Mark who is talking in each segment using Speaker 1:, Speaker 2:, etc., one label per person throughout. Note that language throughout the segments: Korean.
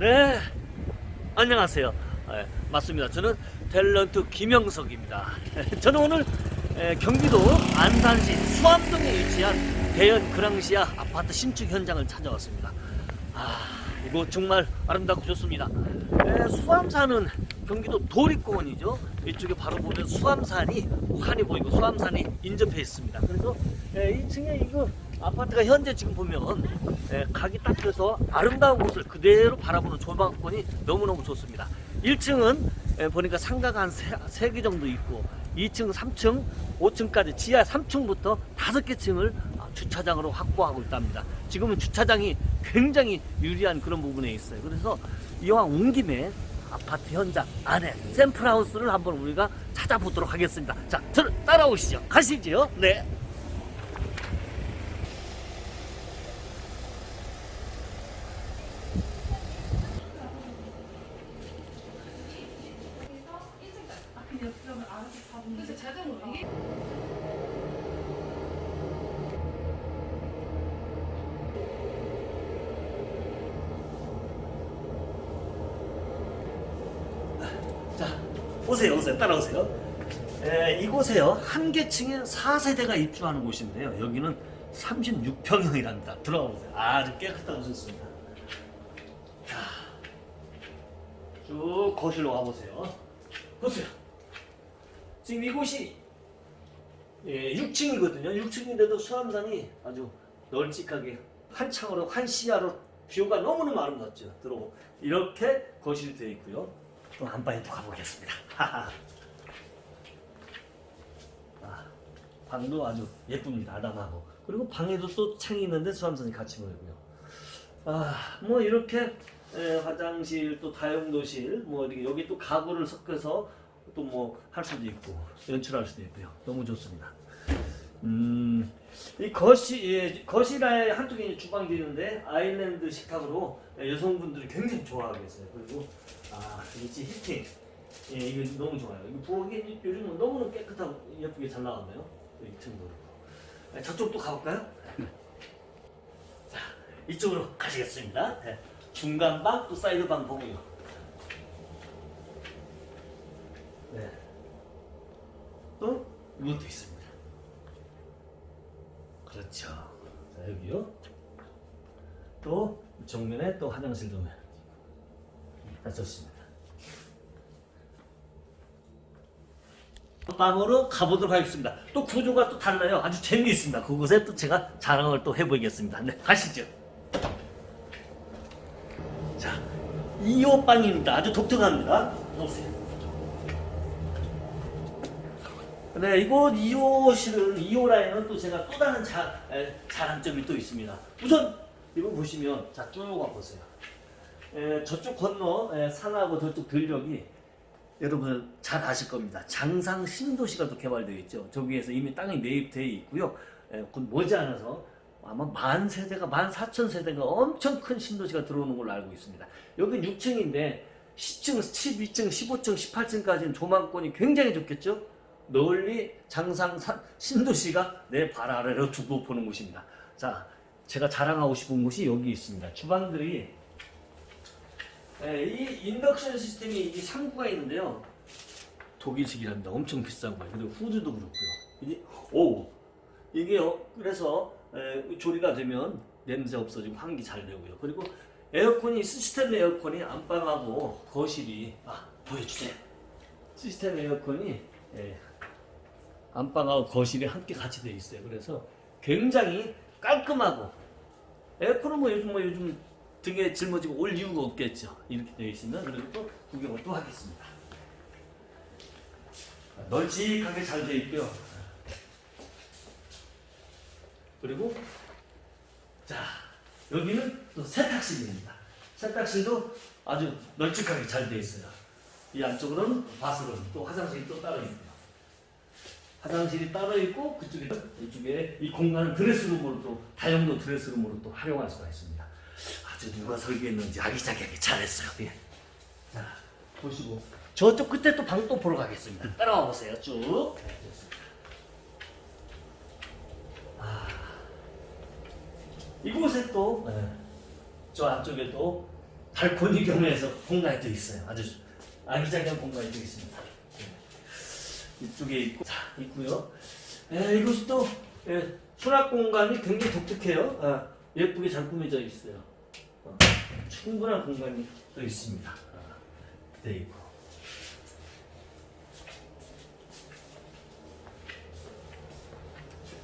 Speaker 1: 네, 안녕하세요. 예, 맞습니다. 저는 탤런트 김영석입니다. 저는 오늘 에, 경기도 안산시 수암동에 위치한 대연 그랑시아 아파트 신축 현장을 찾아왔습니다. 아, 이곳 정말 아름답고 좋습니다. 에, 수암산은 경기도 도립공원이죠. 이쪽에 바로 보면 수암산이 환히 보이고 수암산이 인접해 있습니다. 그래서 에, 2층에 이거 아파트가 현재 지금 보면 에, 각이 딱 펴서 아름다운 곳을 그대로 바라보는 조망권이 너무너무 좋습니다. 1층은 보니까 상가가 한 3 개 정도 있고 2층, 3층, 5층까지 지하 3층부터 5개 층을 아, 주차장으로 확보하고 있답니다. 지금은 주차장이 굉장히 유리한 그런 부분에 있어요. 그래서 이왕 온 김에 아파트 현장 안에 샘플하우스를 한번 우리가 찾아보도록 하겠습니다. 자, 저를 따라오시죠. 가시죠. 네.
Speaker 2: 그래서 자동으로 이게
Speaker 1: 자, 오세요, 오세요, 따라오세요. 에, 이곳에요, 한 개층에 4세대가 입주하는 곳인데요. 여기는 36평형이랍니다. 들어가 보세요. 아주 좋습니다. 자, 쭉 거실로 가보세요. 보세요. 지금 이곳이 예, 6층이거든요. 6층인데도 수암산이 아주 널찍하게 한 창으로 한 시야로 뷰가 너무너무 아름답죠. 들어오 이렇게 거실이 되어 있고요. 또 안방에 또 가보겠습니다. 아, 방도 아주 예쁩니다. 아담하고 그리고 방에도 또 창이 있는데 수암산이 같이 보이고요. 아, 뭐 이렇게 에, 화장실 또 다용도실 뭐 이렇게 여기 또 가구를 섞어서 또 뭐 할 수도 있고 연출할 수도 있고요. 너무 좋습니다. 음, 이 거실 예, 거실에 한쪽에 이제 주방이 있는데 아일랜드 식탁으로 예, 여성분들이 굉장히 좋아하겠어요. 그리고 아, 이지 히팅. 예, 이거 너무 좋아요. 이거 부엌이 요즘은 너무너무 깨끗하고 예쁘게 잘 나왔네요. 2층도 그렇고. 예, 저쪽도 가볼까요? 자, 이쪽으로 가시겠습니다. 네. 중간 방, 또 사이드 방 보고요. 네. 또 이것도 있습니다. 그렇죠. 자, 여기요. 또 정면에 또 화장실도 다 좋습니다. 방으로 가보도록 하겠습니다. 또 구조가 또 달라요. 아주 재미있습니다. 그곳에 또 제가 자랑을 또 해보겠습니다. 네, 가시죠. 자, 2호 방입니다. 아주 독특합니다. 보세요. 네, 이곳 2호 실은 2호 라인은 또 제가 또 다른 자, 에, 자랑점이 또 있습니다. 우선 이거 보시면 자쭉 와보세요. 에, 저쪽 건너 에, 산하고 저쪽 들녘이 여러분 잘 아실 겁니다. 장상 신도시가 또 개발되어 있죠. 저기에서 이미 땅이 매입되어 있고요. 에, 곧 머지않아서 아마 만 세대가 만 사천 세대가 엄청 큰 신도시가 들어오는 걸로 알고 있습니다. 여기 6층인데 10층, 12층, 15층, 18층까지는 조망권이 굉장히 좋겠죠. 널리 장상 산- 신도시가 내 발 아래로 두고 보는 곳입니다. 자, 제가 자랑하고 싶은 곳이 여기 있습니다. 주방들이 예, 이 인덕션 시스템이 이 3구가 있는데요. 독일식이랍니다. 엄청 거예요. 그리고 후드도 그렇고요. 이게 오 이게 어, 그래서 에, 조리가 되면 냄새 없어지고 환기 잘 되고요. 그리고 에어컨이 시스템 에어컨이 안방하고 거실이 아 보여주세요. 시스템 에어컨이 예, 안방하고 거실이 함께 같이 되어 있어요. 그래서 굉장히 깔끔하고 에어컨은 뭐 요즘 뭐 요즘 등에 짊어지고 올 이유가 없겠죠. 이렇게 되어 있으면 그리고 또 구경을 또 하겠습니다. 널찍하게 잘 되어 있고요. 그리고 자 여기는 또 세탁실입니다. 세탁실도 아주 널찍하게 잘 되어 있어요. 이 안쪽으로는 바스룸 또 화장실이 또 따로 있고요. 화장실이 따로 있고 그쪽에 이쪽에 이 공간을 드레스룸으로 또 다용도 드레스룸으로 또 활용할 수가 있습니다. 아주 누가 설계했는지 아기자기하게 잘했어요. 예. 자 보시고 저쪽 끝에 또 방 또 보러 가겠습니다. 따라와 보세요 쭉. 아, 이곳에 또 저 안쪽에 또 발코니 겸해서 공간이 또 있어요. 아주 아기자기한 공간이 또 있습니다. 네. 이쪽에 있고, 자, 있고요. 에, 이곳이 또 예, 수납 공간이 굉장히 독특해요. 아, 예쁘게 잘 꾸며져 있어요. 어, 충분한 공간이 또 있습니다. 아, 돼 있고.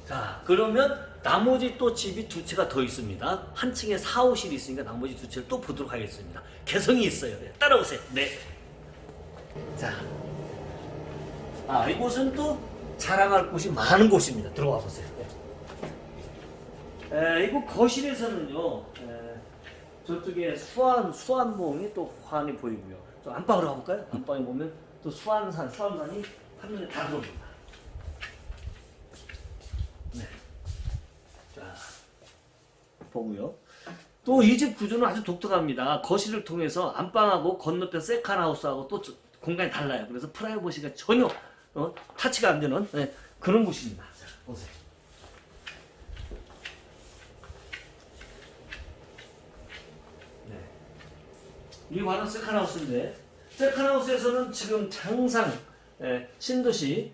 Speaker 1: 자, 그러면 나머지 또 집이 두 채가 더 있습니다. 한 층에 4, 5실이 있으니까 나머지 두 채를 또 보도록 하겠습니다. 개성이 있어요. 네, 따라오세요. 네. 자. 아, 이곳은 또 자랑할 곳이 많은 곳입니다. 들어와 보세요. 네. 에, 이곳 거실에서는요, 에, 저쪽에 수안, 수안봉이 또 환히 보이고요. 저 안방으로 가볼까요? 안방에 보면 또 수안산, 수안산이 한눈에 다 들어옵니다. 네. 자, 보고요. 또 이 집 구조는 아주 독특합니다. 거실을 통해서 안방하고 건너편 세컨 하우스하고 또 저- 공간이 달라요. 그래서 프라이버시가 전혀 어, 타치가 안 되는 네, 그런 곳입니다. 자, 보세요. 네. 이 관은 세컨하우스인데 세컨하우스에서는 지금 장상 예, 신도시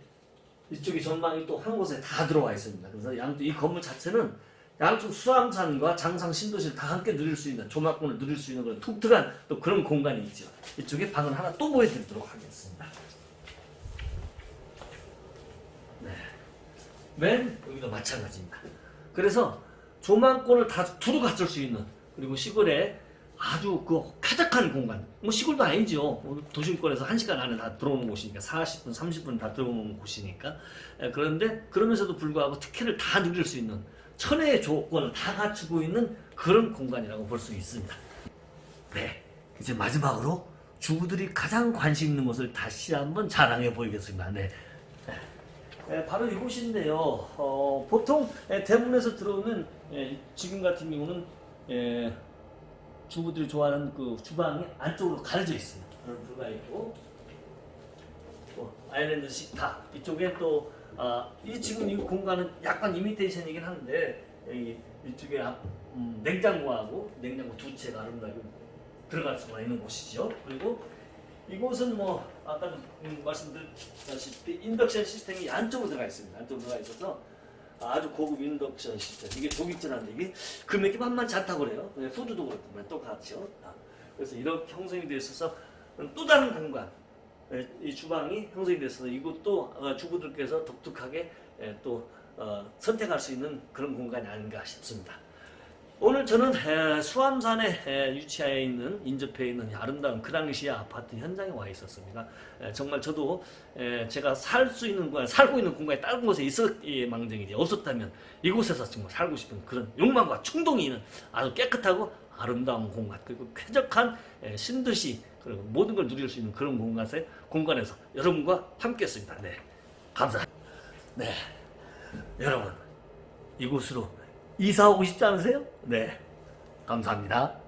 Speaker 1: 이쪽이 전망이 또 한 곳에 다 들어와 있습니다. 그래서 양쪽 이 건물 자체는 양쪽 수암산과 장상 신도시를 다 함께 누릴 수 있는 조막군을 누릴 수 있는 그런 독특한 또 그런 공간이 있죠. 이쪽에 방을 하나 또 보여드리도록 하겠습니다. 맨 여기도 마찬가지입니다. 그래서 조망권을 다 두루 갖출 수 있는 그리고 시골에 아주 그 쾌적한 공간. 뭐 시골도 아니죠. 뭐 도심권에서 한 시간 안에 다 들어오는 곳이니까 40분, 30분 다 들어오는 곳이니까. 에, 그런데 그러면서도 불구하고 특혜를 다 누릴 수 있는 천혜의 조건을 다 갖추고 있는 그런 공간이라고 볼 수 있습니다. 네, 이제 마지막으로 주부들이 가장 관심 있는 것을 다시 한번 자랑해 보이겠습니다. 네. 에, 바로 이곳인데요. 어, 보통 에, 대문에서 들어오는 에, 지금 같은 경우는 에, 주부들이 좋아하는 그 주방이 안쪽으로 가려져 있어요. 그런 불가 있고 또 아일랜드 식탁 이쪽에 또 아, 이 지금 이 공간은 약간 이미테이션이긴 한데 이, 이쪽에 앞, 음, 냉장고하고 냉장고 두 채가 아름다게 들어갈 수가 있는 곳이죠. 그리고 이곳은 뭐 아까 음, 말씀드렸다시피 인덕션 시스템이 안쪽으로 들어가 있습니다. 안쪽으로 들어가 있어서 아주 고급 인덕션 시스템. 이게 독일제라는데 이게 금액이 만만치 않다고 그래요. 네, 푸드도 그렇고 똑같죠. 아, 그래서 이렇게 형성이 되어 있어서 또 다른 공간. 예, 이 주방이 형성이 됐어서 이것도 어, 주부들께서 독특하게 예, 또 어, 선택할 수 있는 그런 공간이 아닌가 싶습니다. 오늘 저는 에, 수암산에 에, 위치하여 있는 인접해 있는 이 아름다운 그랑시아 아파트 현장에 와 있었습니다. 에, 정말 저도 에, 제가 살 수 있는 공간, 살고 있는 공간이 다른 곳에 있었기에 망정이지 없었다면 이곳에서 정말 살고 싶은 그런 욕망과 충동이 있는 아주 깨끗하고 아름다운 공간 그리고 쾌적한 에, 신도시 그리고 모든 걸 누릴 수 있는 그런 공간에서 공간에서 여러분과 함께했습니다. 네, 감사합니다. 네, 여러분 이곳으로 이사 오고 싶지 않으세요? 네, 감사합니다.